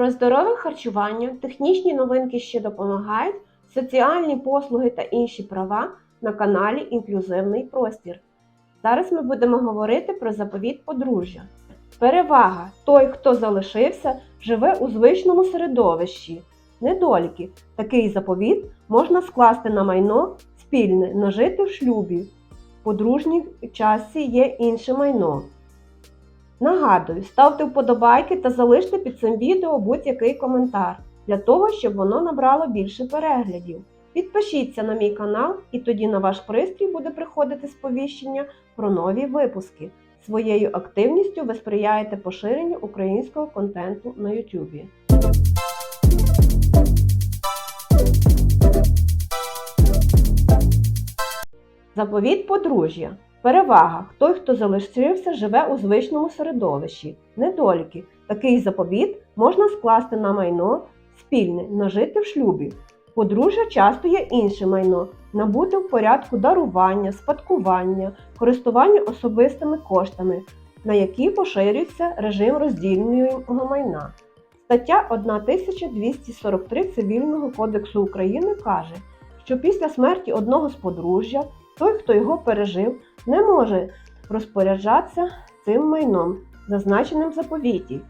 Про здорове харчування, технічні новинки, що допомагають, соціальні послуги та інші права на каналі Інклюзивний простір. Зараз ми будемо говорити про заповіт подружжя. Перевага той, хто залишився, живе у звичному середовищі. Недоліки. Такий заповіт можна скласти на майно спільне, нажити в шлюбі. В подружній частці є інше майно. Нагадую, ставте вподобайки та залиште під цим відео будь-який коментар для того, щоб воно набрало більше переглядів. Підпишіться на мій канал, і тоді на ваш пристрій буде приходити сповіщення про нові випуски. Своєю активністю ви сприяєте поширенню українського контенту на YouTube. Заповіт подружжя. Перевага. Той, хто залишився, живе у звичному середовищі. Недоліки. Такий заповіт можна скласти на майно спільне, нажити в шлюбі. Подружжя часто є інше майно, набути в порядку дарування, спадкування, користування особистими коштами, на які поширюється режим роздільного майна. Стаття 1243 Цивільного кодексу України каже, що після смерті одного з подружжя той, хто його пережив, не може розпоряджатися цим майном, зазначеним в заповіті.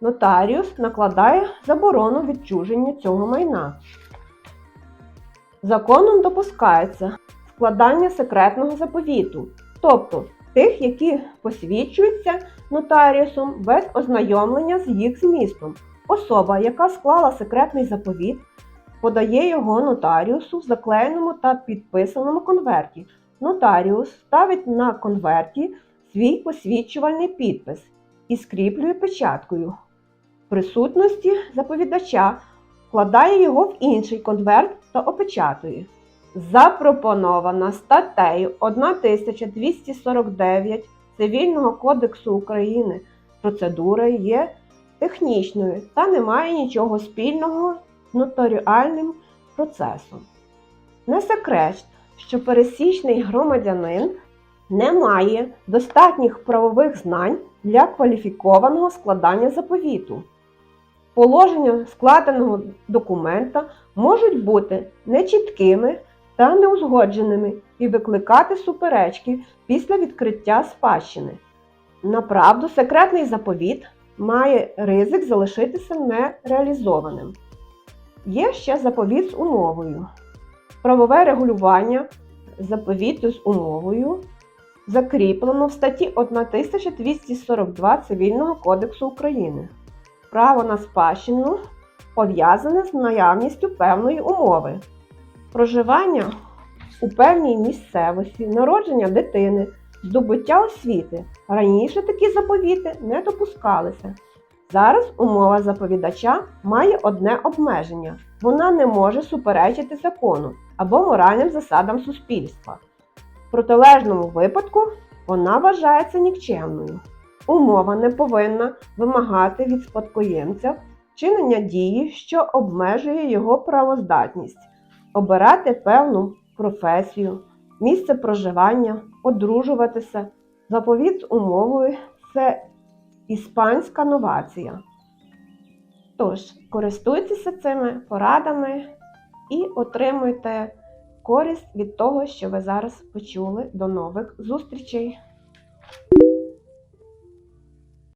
Нотаріус накладає заборону відчуження цього майна. Законом допускається складання секретного заповіту, тобто тих, які посвідчуються нотаріусом без ознайомлення з їх змістом. Особа, яка склала секретний заповіт, подає його нотаріусу в заклеєному та підписаному конверті. Нотаріус ставить на конверті свій посвідчувальний підпис і скріплює печаткою. В присутності заповідача вкладає його в інший конверт та опечатує. Запропонована статтею 1249 Цивільного кодексу України процедура є технічною та не має нічого спільного нотаріальним процесом. Не секрет, що пересічний громадянин не має достатніх правових знань для кваліфікованого складання заповіту. Положення складеного документа можуть бути нечіткими та неузгодженими і викликати суперечки після відкриття спадщини. Направду, секретний заповіт має ризик залишитися нереалізованим. Є ще заповіт з умовою. Правове регулювання заповіту з умовою закріплено в статті 1242 Цивільного кодексу України. Право на спадщину пов'язане з наявністю певної умови. Проживання у певній місцевості, народження дитини, здобуття освіти. Раніше такі заповіти не допускалися. Зараз умова заповідача має одне обмеження: вона не може суперечити закону або моральним засадам суспільства. В протилежному випадку вона вважається нікчемною. Умова не повинна вимагати від спадкоємця вчинення дії, що обмежує його правоздатність, обирати певну професію, місце проживання, одружуватися. Заповіт умовою це іспанська новація. Тож, користуйтеся цими порадами і отримуйте користь від того, що ви зараз почули. До нових зустрічей!